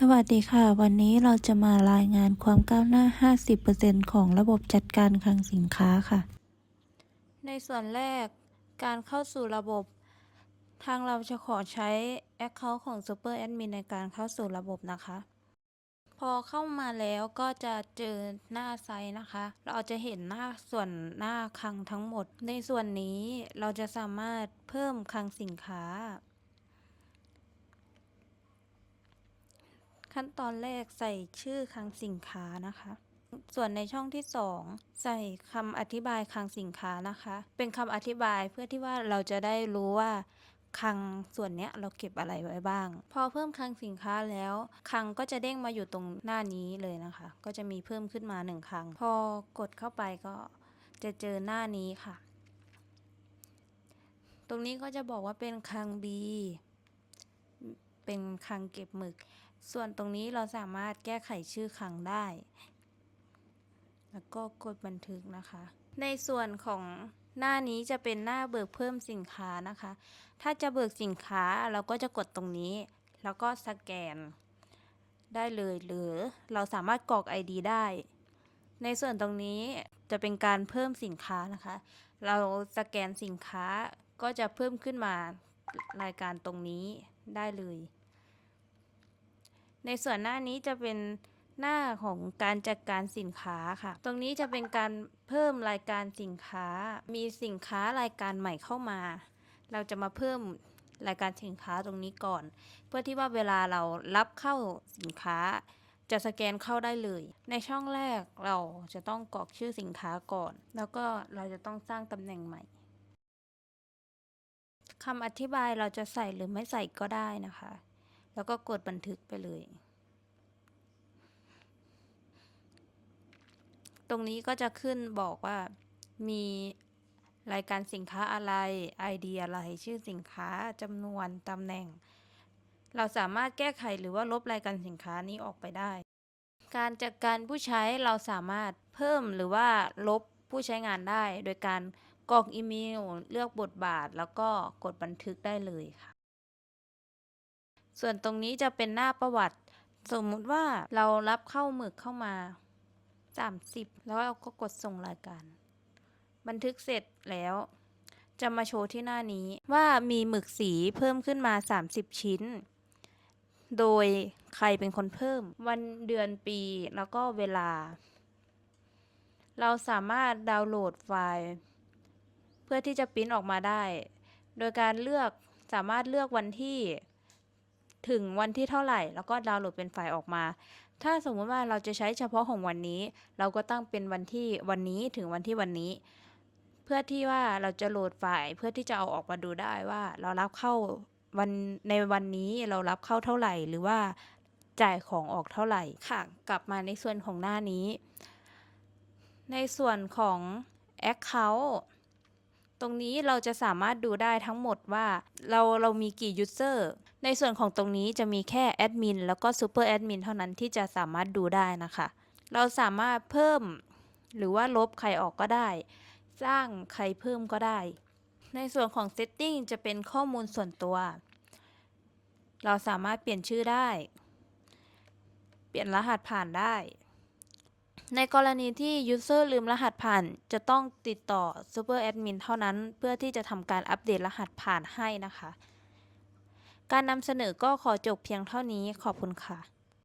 สวัสดีค่ะ วันนี้เราจะมารายงานความก้าวหน้า 50%ของระบบจัดการคลังสินค้าค่ะ ในส่วนแรกการเข้าสู่ระบบ ทางเราจะขอใช้ Account ของ Super Admin ในการเข้าสู่ระบบนะคะ พอเข้ามาแล้วก็จะเจอหน้าไซต์นะคะ เราจะเห็นหน้าส่วนหน้าคลังทั้งหมด ในส่วนนี้เราจะสามารถเพิ่มคลังสินค้า ขั้นตอนแรกใส่ชื่อคลังสินค้านะคะ ส่วนในช่องที่ 2 ใส่คำอธิบายคลังสินค้านะคะ เป็นคำอธิบายเพื่อที่ว่าเราจะได้รู้ว่าคลังส่วนเนี้ยเราเก็บอะไรไว้บ้าง พอเพิ่มคลังสินค้าแล้วคลังก็จะเด้งมาอยู่ตรงหน้านี้เลยนะคะ ก็จะมีเพิ่มขึ้นมาหนึ่งคลังพอกดเข้าไปก็จะเจอหน้านี้ค่ะ ตรงนี้ก็จะบอกว่าเป็นคลัง B เป็นคลังเก็บหมึก ส่วนตรงนี้เราสามารถแก้ไขชื่อคลังได้ แล้วก็กดบันทึกนะคะ ในส่วนของหน้านี้จะเป็นหน้าเบิกเพิ่มสินค้านะคะ ถ้าจะเบิกสินค้าเราก็จะกดตรงนี้ แล้วก็สแกน ได้เลยหรือเราสามารถกรอก ID ได้ ในส่วนตรงนี้จะเป็นการเพิ่มสินค้านะคะ เราสแกนสินค้าก็จะเพิ่มขึ้นมารายการตรงนี้ได้เลย ในส่วนหน้านี้จะเป็นหน้าของการจัดการสินค้าค่ะ ตรงนี้จะเป็นการเพิ่มรายการสินค้า มีสินค้ารายการใหม่เข้ามา เราจะมาเพิ่มรายการสินค้าตรงนี้ก่อน เพื่อที่ว่าเวลาเรารับเข้าสินค้า จะสแกนเข้าได้เลย ในช่องแรกเราจะต้องกรอกชื่อสินค้าก่อน แล้วก็เราจะต้องสร้างตำแหน่งใหม่คำอธิบายเราจะใส่หรือไม่ใส่ก็ได้นะคะ แล้วก็กดบันทึกไปเลย ตรงนี้ก็จะขึ้นบอกว่ามีรายการสินค้าอะไร ID อะไรชื่อสินค้าจำนวนตำแหน่ง เราสามารถแก้ไขหรือว่าลบรายการสินค้านี้ออกไปได้ การจัดการผู้ใช้เราสามารถเพิ่มหรือว่าลบผู้ใช้งานได้ โดยการกรอกอีเมล เลือกบทบาท แล้วก็กดบันทึกได้เลยค่ะ ส่วนตรงนี้จะเป็นหน้าประวัติ สมมุติว่าเรารับเข้าหมึกเข้ามา 30 แล้วเราก็กดส่งรายการ บันทึกเสร็จแล้ว จะมาโชว์ที่หน้านี้ว่ามีหมึกสีเพิ่มขึ้นมา 30 ชิ้น โดยใครเป็นคนเพิ่ม วันเดือนปีแล้วก็เวลา เราสามารถดาวน์โหลดไฟล์ เพื่อที่จะปริ้นออกมาได้ โดยการเลือกสามารถเลือกวันที่ ถึงวันที่เท่าไหร่ แล้วก็ดาวน์โหลดเป็นไฟล์ออกมา ถ้าสมมติว่าเราจะใช้เฉพาะของวันนี้ เราก็ตั้งเป็นวันที่วันนี้ถึงวันที่วันนี้ เพื่อที่ว่าเราจะโหลดไฟล์เพื่อที่จะเอาออกมาดูได้ว่า เรารับเข้าวันในวันนี้เรารับเข้าเท่าไหร่ หรือว่าจ่ายของออกเท่าไหร่ค่ะ กลับมาในส่วนของหน้านี้ ในส่วนของ Account ตรงนี้เราจะสามารถดูได้ทั้งหมดว่าเราเรามีกี่ User ในส่วนของตรงนี้จะมีแค่แอดมินแล้วก็ซูเปอร์แอดมินเท่านั้นที่จะสามารถดูได้นะคะ เราสามารถเพิ่มหรือว่าลบใครออกก็ได้ สร้างใครเพิ่มก็ได้ ในส่วนของ Setting จะเป็นข้อมูลส่วนตัว เราสามารถเปลี่ยนชื่อได้ เปลี่ยนรหัสผ่านได้ ในกรณีที่ User ลืมรหัสผ่าน จะต้องติดต่อ Super Admin เท่านั้น เพื่อที่จะทำการอัปเดตรหัสผ่านให้นะคะ การนำเสนอก็ขอจบเพียงเท่านี้ขอบคุณค่ะ